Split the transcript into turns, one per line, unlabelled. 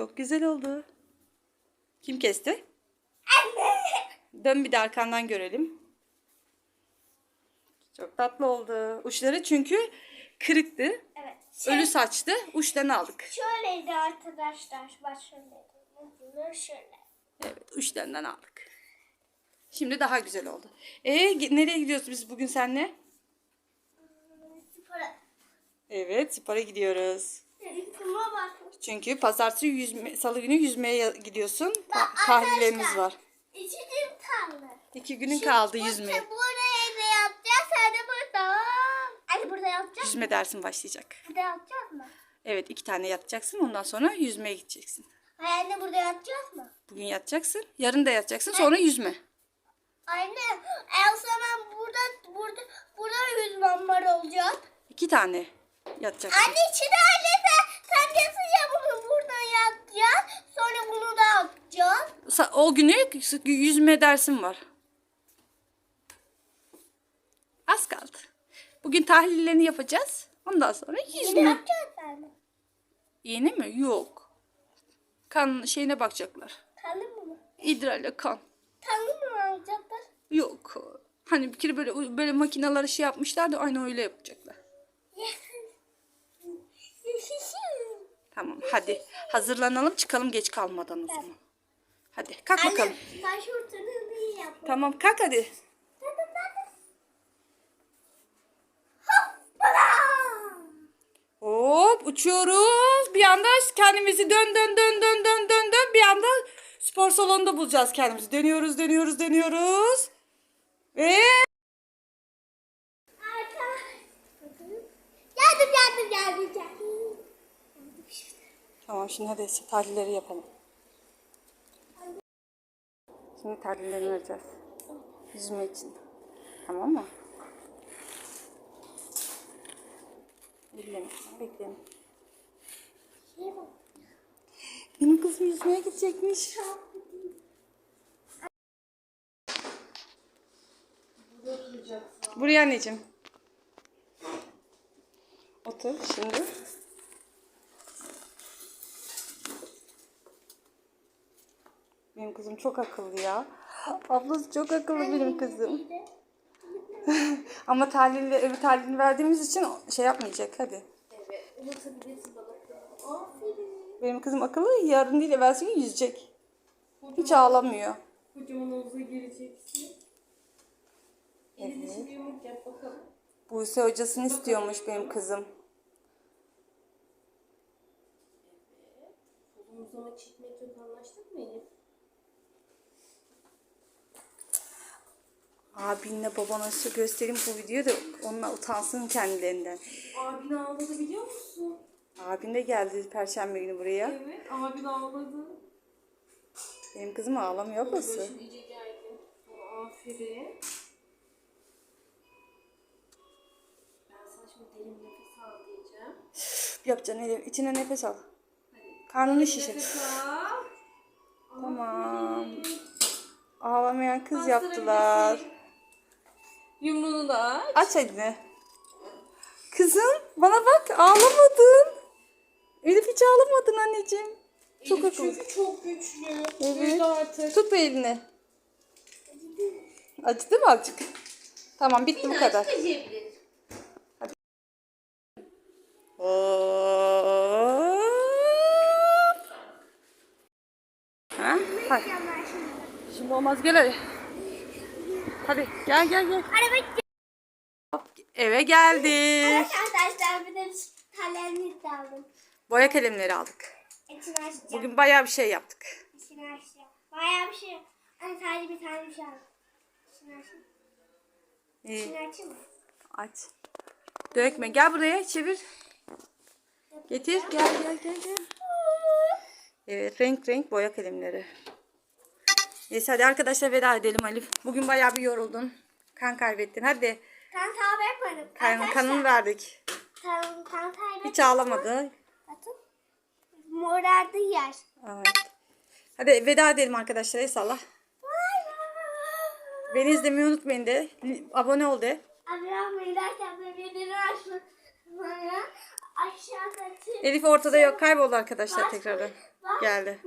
Çok güzel oldu. Kim kesti? Dön bir de arkandan görelim. Çok tatlı oldu. Uçları çünkü kırıktı.
Evet.
Ölü saçtı. Uçlarını aldık.
Şöyleydi arkadaşlar. Bak şöyleydi. Şöyle.
Evet uçlarından aldık. Şimdi daha güzel oldu. E nereye gidiyoruz biz bugün seninle?
Spora.
Evet spora gidiyoruz.
Bak.
Çünkü pazartesi yüzme, salı günü yüzmeye gidiyorsun.
Bak arkadaşlar.
var.
İçim kaldı.
İki günün kaldı
Şimdi
yüzmeye.
Buraya da yapacağız. Hadi burada. Hadi burada yapacağız.
Yüzme dersin başlayacak.
Burada yapacağız mı?
Evet iki tane yatacaksın ondan sonra yüzmeye gideceksin.
Hayır anne burada yapacağız mı?
Bugün yatacaksın yarın da yatacaksın sonra yüzme.
Anne, o zaman burada burada burada yüzmem var olacak.
İki tane yatacaksın.
Anne sen, sen kesince bunu buradan yapacaksın. Sonra bunu da.
Sa- O günü yüzme dersim var. Az kaldı. Bugün tahlillerini yapacağız. Ondan sonra
Ne
yüzme.
yapacağız?
Yeni mi? Yok. Kan şeyine bakacaklar.
Kalın mı?
İdrarla kan.
Kalın mı alacaklar?
Yok. Hani bir kere böyle böyle makineleri şey yapmışlar da aynı öyle yapacaklar. Tamam hadi hazırlanalım çıkalım geç kalmadan o zaman. Hadi kalk bakalım.
Anne, ben şurasını iyi yapayım.
Tamam kalk hadi. Hop uçuyoruz. Bir anda kendimizi dön dön dön dön dön dön dön. Bir anda spor salonunda bulacağız kendimizi. Dönüyoruz dönüyoruz dönüyoruz. Ve Tamam şimdi hadi tahlilleri yapalım. Şimdi tahlillerini vereceğiz. Yüzme için. Tamam mı? Bekleyin. Bekleyin. Benim kızım yüzmeye gidecekmiş. Buraya anneciğim. Otur şimdi. Benim kızım çok akıllı ya. Ablası çok akıllı benim kızım. Ama tahlil öbür tahlilini verdiğimiz için şey yapmayacak hadi. Benim kızım akıllı yarın değil evvelsi gün yüzecek. Hiç ağlamıyor.
Kocaman havuza gireceksin. Elini dışı bir yumruk yap bakalım.
Buse hocasını istiyormuş benim kızım.
Omuzlama çekmek yok anlaştık mı Elif?
Abinle babana şu göstereyim bu videoyu da onunla utansın kendilerinden.
Abin ağladı biliyor musun?
Abin de geldi perşembe günü buraya.
Evet abin ağladı.
Benim kızım ağlamıyor ablası.
Başın iyice geldi. Aferin. Ben sana şimdi derin nefes al diyeceğim.
Yapacaksın Elif. İçine nefes al. Karnını şişir.
Nefes al.
Tamam. Ağlamayan kız yaptılar.
Yumruğunu da aç.
Aç elini. Kızım bana bak ağlamadın. Elif hiç ağlamadın anneciğim. Çok
Elif
akıllı.
çünkü çok güçlü.
Evet.
Büyüdü artık.
Tut bu elini. Acıdı mı azıcık? Tamam bitti bu kadar. Hop. Ha? Hadi. Şimdi olmaz gel hadi. Hadi gel gel gel.
Araba
Hop, Eve geldik.
Arkadaşlar bir de kalemlik aldım.
Boya kalemleri aldık.
İçini açacağım.
Bugün bayağı bir şey yaptık.
İçini açacağım. Bayağı bir şey. Hani sadece bir tane bir şey aldım. İçini açayım.
İyi.
İçini açayım mı?
Aç. Dökme. Gel buraya çevir. Getir. Gel gel gel gel. Evet renk renk boya kalemleri. Neyse hadi arkadaşlar veda edelim Elif. Bugün bayağı bir yoruldun. Kan kaybettin. Hadi.
Kan yapmadım.
Kan, kanını verdik.
Kan, kan kaybettim.
Hiç ağlamadı.
Bakın. Morardı yer.
Evet. Hadi veda edelim arkadaşlar. Eyvallah. Beni izlemeyi unutmayın de. Abone ol de.
Ablam açmayı Aşağıdaki
Elif ortada yok. Kayboldu arkadaşlar tekrardan. Geldi.